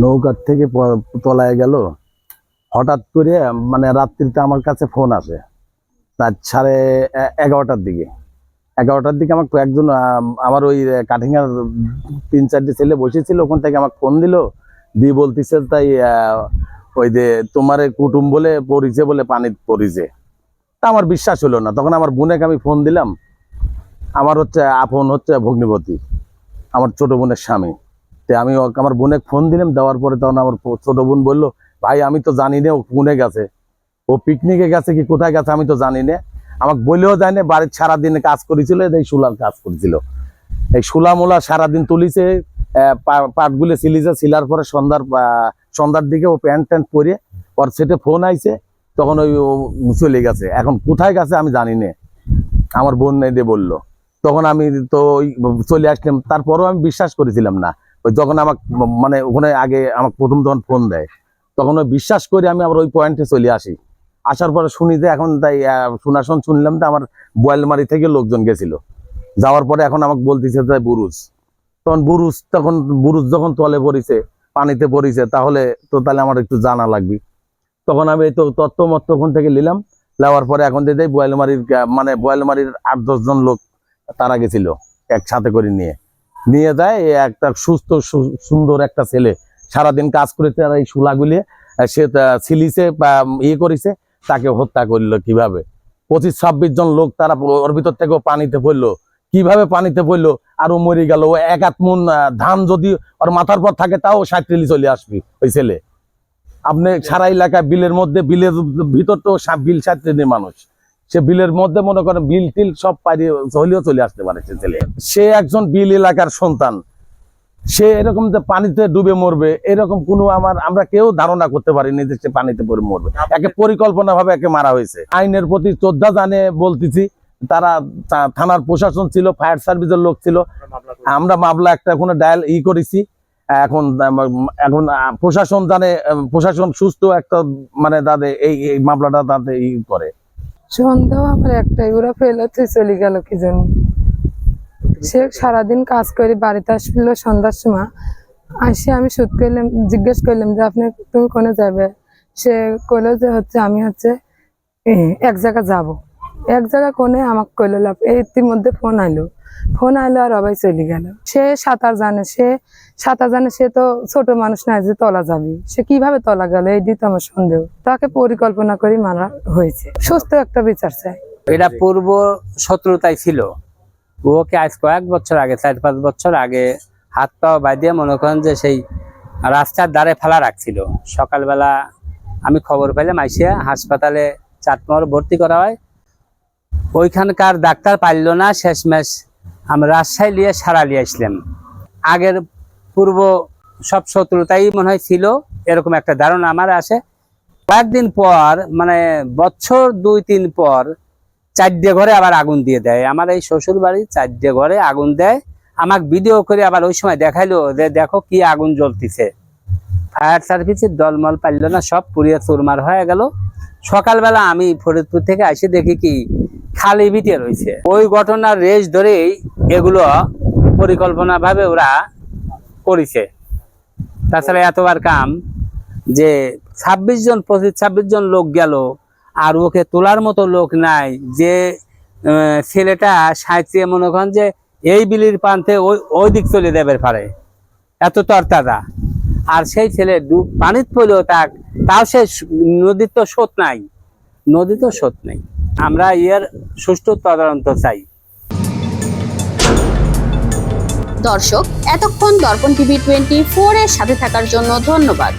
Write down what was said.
নৌকার থেকে তলায় গেল। হঠাৎ করে মানে রাত্রিতে আমার কাছে ফোন আসে। রাত সাড়ে এগারোটার দিকে। এগারোটার দিকে আমার একজন আমার ওই কাঠিঙার তিন চারটে ছেলে বসেছিল, ওখান থেকে আমাকে ফোন দিল। দিয়ে বলতেছে, তাই ওই যে তোমার কুটুম বলে পরিচয় বলে পানি পরিচয়। তা আমার বিশ্বাস হলো না। তখন আমার বোনেকে আমি ফোন দিলাম। আমার হচ্ছে, আপন হচ্ছে ভগ্নিপতি, আমার ছোট বোনের স্বামী। তে আমি আমার বোনে ফোন দিলাম, দেওয়ার পরে তখন আমার ছোট বোন বলল, ভাই, আমি তো জানি না, ও কোনে গেছে? ও পিকনিকে গেছে কি, কোথায় গেছে, আমি তো জানি না। আমাকে বলেও যায় না, বাড়ির সারাদিন কাজ করেছিল, এই সুলার কাজ করেছিল। এই সুলা মোলা সারাদিন তুলিছে পাটগুলো সিলিছে, সিলার পরে সন্ধ্যার সন্ধ্যার দিকে ও প্যান্ট ট্যান্ট পরে ওর সেটে ফোন আইছে, তখন ওই ও চলে গেছে। এখন কোথায় গেছে আমি জানি না। আমার বোন এদে বলল। তখন আমি তো চলে আসলাম, তারপরেও আমি বিশ্বাস করেছিলাম না। ওই যখন আমাকে মানে ওখানে আগে আমাকে প্রথম যখন ফোন দেয়। তখন ওই বিশ্বাস করে আমি আবার ওই পয়েন্টে চলে আসি। আসার পরে শুনি যে এখন তাই শোনাশোন শুনলাম তো আমার বোয়ালমারি থেকে লোকজন গেছিল। যাওয়ার পরে এখন আমাকে বলতেছে যে বুরুজ। তখন বুরুজ তখন, বুরুজ যখন তলে পড়িছে, পানিতে পড়িছে, তাহলে তো তাহলে আমার একটু জানা লাগবে। তখন আমি তো তত্ত্ব মত্ত ওখান থেকে নিলাম। নেওয়ার পরে এখন যে বোয়ালমারির মানে বোয়ালমারির আট দশজন লোক তারা গেছিল একসাথে করে নিয়ে। নিয়ে যায় একটা সুস্থ সুন্দর একটা ছেলে। সারাদিন কাজ করে তারা এই শুলাগুলি আহ, সে ছিলিছে ইয়ে করেছে তাকে হত্যা করল কীভাবে? পঁচিশ ছাব্বিশ জন লোক তারা ওর ভিতর থেকে পানিতে পড়ল। কীভাবে পানিতে পড়ল? আরও মরে গেল। ও এক মন ধান যদি ওর মাথার পর থাকে তাও সাঁত্রিলি চলে আসবি ওই ছেলে। আপনি সারা এলাকায় বিলের মধ্যে বিলের ভিতর তো বিল সাঁত্রিনি মানুষ। সে বিলের মধ্যে মনে করেন বিল টিল সব পারিয়ে হলেও চলে আসতে পারে সে ছেলে। সে একজন বিল এলাকার সন্তান। সে এরকম যে পানিতে ডুবে মরবে, এরকম কোনো আমার, আমরা কেউ ধারণা করতে পারিনি যে সে পানিতে পড়ে মরবে। একে পরিকল্পনা ভাবে একে মারা হয়েছে। আইনের প্রতি শ্রদ্ধা জানে বলতেছি, তারা থানার প্রশাসন ছিল, ফায়ার সার্ভিসের লোক ছিল। আমরা মামলা একটা কোনো ডায়াল ই করেছি। এখন এখন প্রশাসন জানে, প্রশাসন সুস্থ একটা মানে তাদের এই মামলাটা তাদের ই করে। সন্দেহ আমার একটাই, ওরা ফেলতে চলে গেল কি জন্য সে সারাদিন কাজ করে, বাড়িতে আসলো সন্ধ্যার সময়। আসে আমি শুট করলাম, জিজ্ঞেস করলাম যে, আপনি তুমি কোনো যাবে? সে কইলো যে, হচ্ছে আমি হচ্ছে এক জায়গা যাব। এক জায়গা কোনে আমাকে কইল লাভ ইতিমধ্যে ফোন আইলো। ফোন আইলো আর অবাই চলে গেল। সে সাঁতার জানে, সে সাঁতার জানে সে তো ছোট মানুষ না, যে তলা যাবে। সে কীভাবে তলা গেল এইটি তো আমার সন্দেহ। তাকে পরিকল্পনা করে মারা হয়েছে। সুস্থ একটা বিচার চাই। এটা পূর্ব শত্রুতাই ছিল। ওকে আজ কয়েক বছর আগে, চার পাঁচ বছর আগে হাত পা বাঁধিয়ে মনে করেন যে সেই রাস্তার ধারে ফেলা রাখছিল। সকালবেলা আমি খবর পেলাম আইসিয়া হাসপাতালে চাটমোহর ভর্তি করা হয়। ওইখানকার ডাক্তার পারল না, শেষমেশ আমি রাজশাহী নিয়ে সারা নিয়ে আসলাম। আগের পূর্ব সব শত্রুতাই মনে হয় ছিল, এরকম একটা ধারণা আমার আসে কয়েকদিন পর মানে বছর দুই তিন পর চারটে ঘরে আবার আগুন দিয়ে দেয়। আমার এই শ্বশুর বাড়ির চারটে ঘরে আগুন দেয়। আমাকে ভিডিও করে আবার ওই সময় দেখাইলো যে দেখো কি আগুন জ্বলতিছে। ফায়ার সার্ভিসের দলমল পারল না, সব পুড়িয়ে চুরমার হয়ে গেল। সকালবেলা আমি ফরিদপুর থেকে এসে দেখি কি খালি বিটে রয়েছে। ওই ঘটনার রেশ ধরেই এগুলো পরিকল্পনা ভাবে ওরা করেছে। তাছাড়া এতবার কাম যে ছাব্বিশ জন পঁচিশ, ছাব্বিশ জন লোক গেল আর ওকে তোলার মতো লোক নাই যে ছেলেটা সাঁচিয়ে মনে করেন যে এই বিলির প্রান্তে ওই ওই দিক চলে দেবে পারে। এত তরতাজা। আর সেই ছেলে পানিত পড়লেও তাক, তাও সে নদীর তো স্রোত নাই। নদী তো স্রোত নেই। আমরা ইয়ার সুষ্ঠু তদন্ত চাই। দর্শক, এতক্ষণ দর্পণ টিভি টোয়েন্টি ফোর এর সাথে থাকার জন্য ধন্যবাদ।